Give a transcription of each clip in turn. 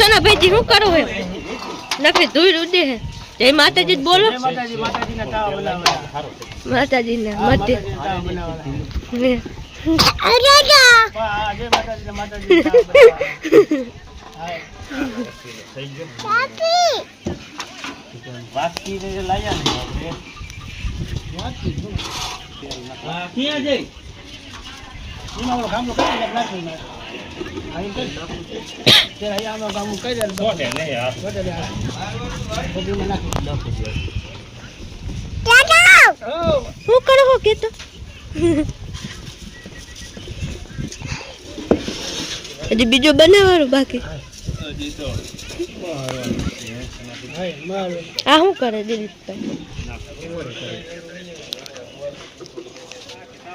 સોના ભાઈજી શું કરો હે નકરી ધૂળ ઉડે હે. જય માતાજી બોલો. જય માતાજી માતાજીના તાવા બનાવવાના. માતાજી ને આપણે. ક્યાં જઈ? એમાં ગામડો કઈ રીતે શું કરો હો કે તો હજી બીજું બનાવવાનું બાકી? આ શું કરે દિલીપભાઈ?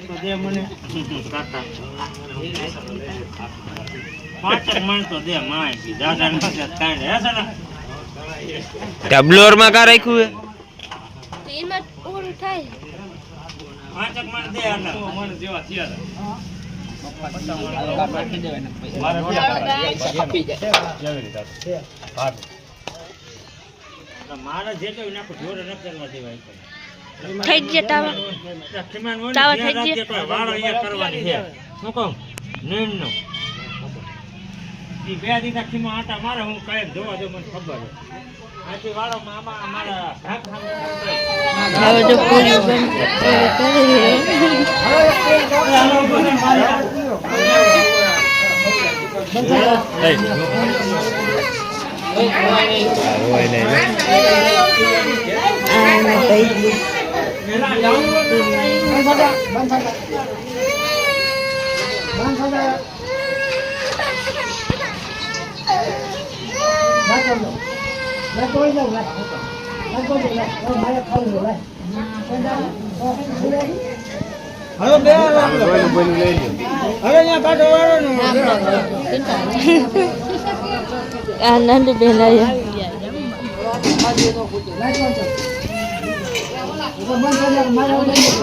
દે મને. પાંચક મણ તો દે માય દાદા નો કાંઈ હે છે ને ડબલોરમાં કા રાખ્યું હે? એમાં ઓલું થાય. પાંચક મણ દે એટલે મણ જેવા થયા મારે જે કહ્યું નાખું જોડે નથી કરવા દેવાય થઈ ગયા તાવા તાવા થઈ તો વાળો અહીંયા કરવાની છે શું કહું નીણ નો બે દીધા ખીમા આટા મારે હું કઈ જોવા દઉં મને ખબર આથી વાળો મામા અમારા સામે હવે જો પૂરી બન આને ભાઈ હવે બે હવે અહીંયા પાટો વાળો ને આ નાની બેન આયા 我买点，买点，我买点。